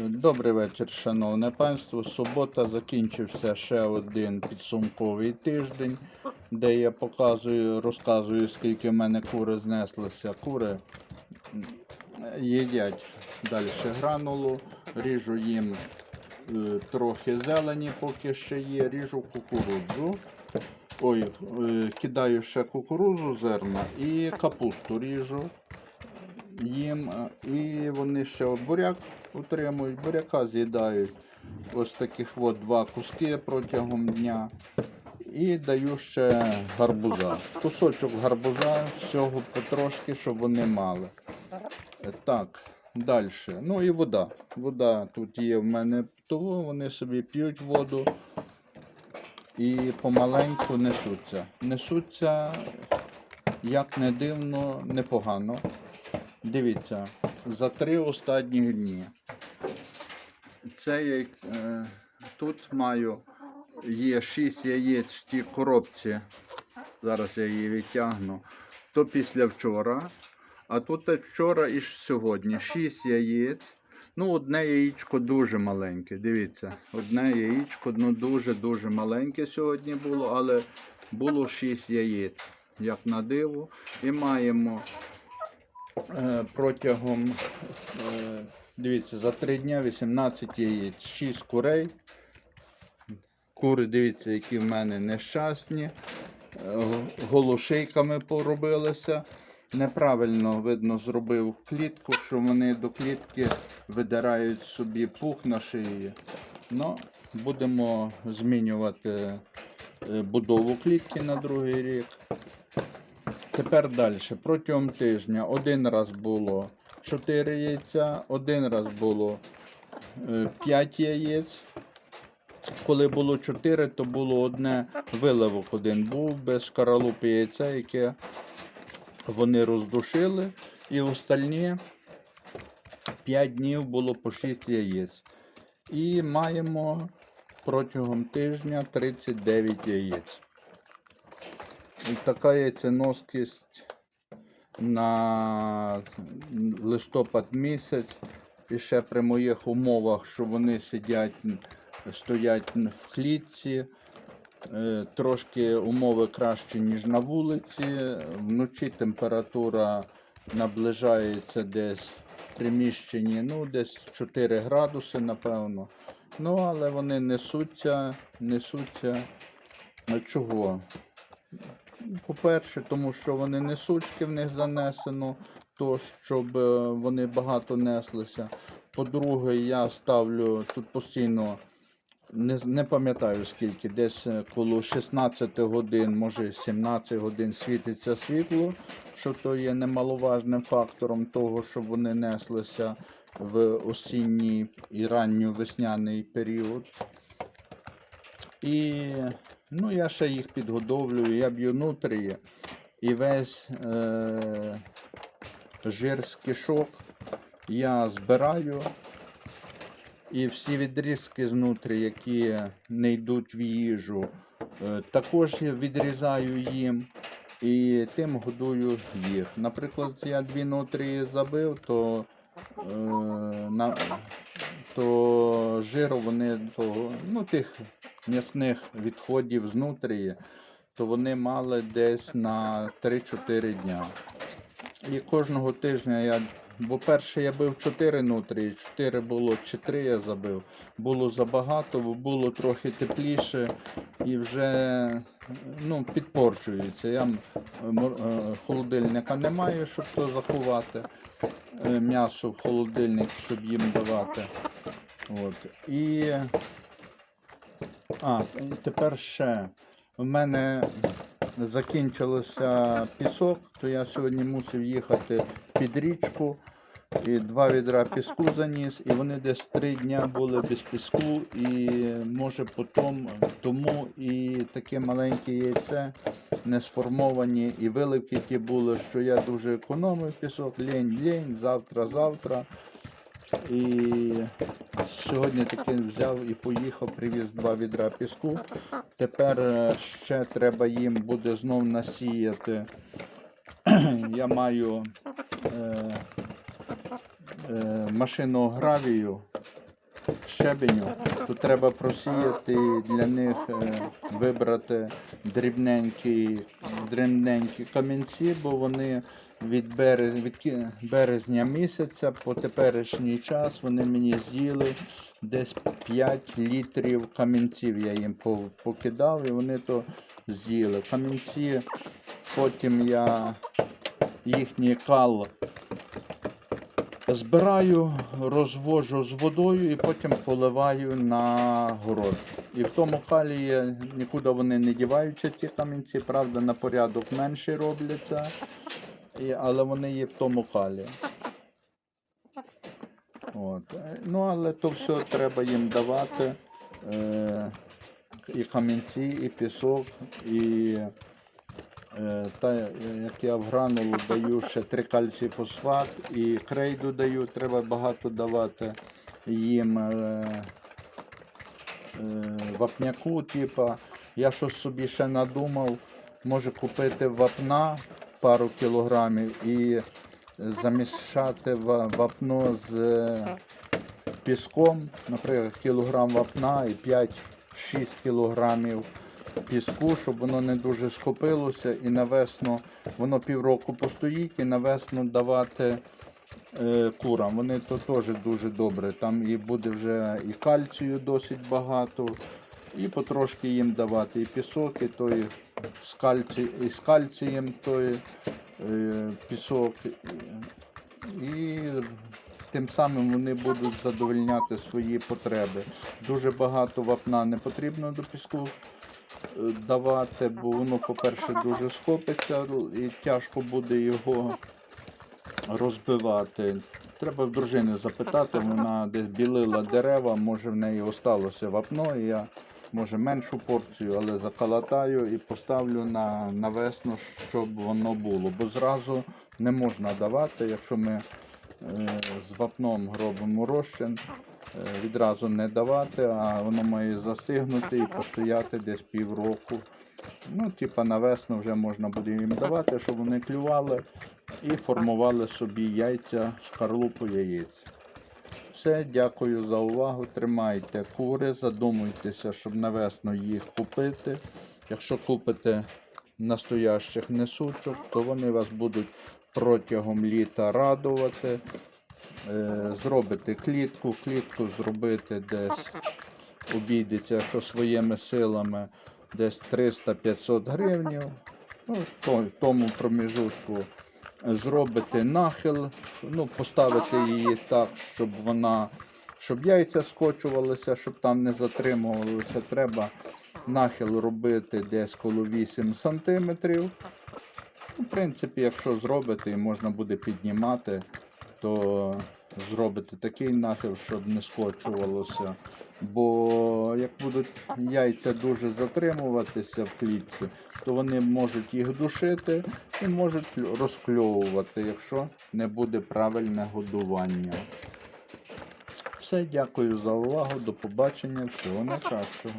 Добрий вечір, шановне панство. Субота закінчився ще один підсумковий тиждень, де я показую, розказую, скільки в мене кури знеслися. Кури їдять далі гранулу, ріжу їм е, трохи зелені, поки ще є, ріжу кукурудзу. Ой, е, кидаю ще кукурудзу зерна і капусту ріжу їм, і вони ще буряк утримують, буряка з'їдають ось таких от два куски протягом дня. І даю ще гарбуза. Кусочок гарбуза, всього потрошки, щоб вони мали. Так, далі. Ну і вода. Вода тут є в мене того, вони собі п'ють воду і помаленьку несуться. Несуться, як не дивно, непогано. Дивіться, за три останні дні. Це я е, тут маю є 6 яєць в тій коробці. Зараз я її відтягну. То після вчора. А тут вчора і сьогодні 6 яєць. Ну, одне яєчко дуже маленьке. Дивіться, одне яєчко ну, дуже-дуже маленьке сьогодні було, але було 6 яєць, як на диво. І маємо протягом, е, дивіться, за 3 дня 18 яєць, 6 курей. Кури, дивіться, які в мене нещасні. Е, Голошейками поробилися. Неправильно, видно, зробив клітку, що вони до клітки видирають собі пух на шиї. Ну, будемо змінювати е, будову клітки на другий рік. Тепер далі. Протягом тижня один раз було 4 яйця, один раз було 5 яєць. Коли було 4, то було одне виливок один був без шкаралупи яйця, яке вони роздушили. І остальні 5 днів було по 6 яєць. І маємо протягом тижня 39 яєць. І така яйценоскість на листопад місяць. І ще при моїх умовах, що вони сидять, стоять в клітці. Е, Трошки умови кращі, ніж на вулиці. Вночі температура наближається десь в приміщенні, ну, десь 4 градуси, напевно. Ну, але вони несуться, несуться. Ну чого? По-перше, тому що вони несучки, в них занесено, то щоб е, вони багато неслися. По-друге, я ставлю тут постійно, не, не пам'ятаю скільки, десь е, коло 16 годин, може 17 годин світиться світло, що то є немаловажним фактором того, щоб вони неслися в осінній і ранньо-весняний період. І ну, я ще їх підгодовлюю, я б'ю нутрії і весь е, жир з кишок я збираю. І всі відрізки знутрі, які не йдуть в їжу, е, також я відрізаю їм і тим годую їх. Наприклад, я дві нутрії забив, то, е, на, то жиру вони того, ну, тих м'ясних відходів з то вони мали десь на 3-4 дня. І кожного тижня я. Бо перше я бив 4 нутрії, 4 було, чи 3 я забив. Було забагато, було трохи тепліше і вже ну, підпорчується. Я е, холодильника не маю, щоб то заховати. е, М'ясо в холодильник, щоб їм давати. От. І а, тепер ще. У мене закінчився пісок, то я сьогодні мусив їхати під річку. І два відра піску заніс, і вони десь три дня були без піску, і може потім тому і таке маленьке яйце не сформовані, і виливки ті були, що я дуже економив пісок, лень-лень, завтра-завтра. І сьогодні таки взяв і поїхав, привіз два відра піску. Тепер е, ще треба їм буде знов насіяти. Я маю е, е, машину гравію щебеню, то треба просіяти для них е, вибрати дрібненькі, дрібненькі камінці, бо вони від, берез, від березня місяця по теперішній час вони мені з'їли десь 5 літрів камінців. Я їм покидав і вони то з'їли. Камінці, потім я їхній кал збираю, розвожу з водою і потім поливаю на город. І в тому калі є- нікуди вони не діваються, ці камінці, правда, на порядок менше робляться, і, але вони є в тому калі. От. Ну, але то все треба їм давати. Е, і камінці, і пісок, і Е, Та, як я в гранулу даю ще трикальцій фосфат і крейду даю, треба багато давати їм е, е, вапняку, типа. Я щось собі ще надумав, може купити вапна пару кілограмів і замішати вапно з е, піском, наприклад, кілограм вапна і 5-6 кілограмів піску, щоб воно не дуже схопилося і на весну воно півроку постоїть і на весну давати е, курам. Вони то теж дуже добре. Там і буде вже і кальцію досить багато, і потрошки їм давати і пісок, і той з, кальці, з кальцієм той е, пісок. І тим самим вони будуть задовольняти свої потреби. Дуже багато вапна не потрібно до піску е, давати, бо воно, по-перше, дуже схопиться і тяжко буде його розбивати. Треба в дружини запитати, вона десь білила дерева, може в неї осталося вапно, і я може меншу порцію, але заколотаю і поставлю на, на весну, щоб воно було. Бо зразу не можна давати, якщо ми е, з вапном робимо розчин, е, відразу не давати, а воно має застигнути і постояти десь півроку. Ну, типа на весну вже можна буде їм давати, щоб вони клювали і формували собі яйця, шкарлупу яєць. Все, дякую за увагу. Тримайте кури, задумуйтеся, щоб на весну їх купити. Якщо купите настоящих несучок, то вони вас будуть протягом літа радувати. Е, Зробите клітку, клітку зробити десь обійдеться, що своїми силами десь 300-500 гривнів. Ну, в тому проміжутку зробити нахил, ну, поставити її так, щоб вона, щоб яйця скочувалися, щоб там не затримувалися. Треба нахил робити десь коло 8 сантиметрів. Ну, В принципі, якщо зробити і можна буде піднімати, то зробити такий нахил, щоб не скочувалося. Бо як будуть яйця дуже затримуватися в клітці, то вони можуть їх душити і можуть розкльовувати, якщо не буде правильне годування. Все, дякую за увагу, до побачення, всього найкращого.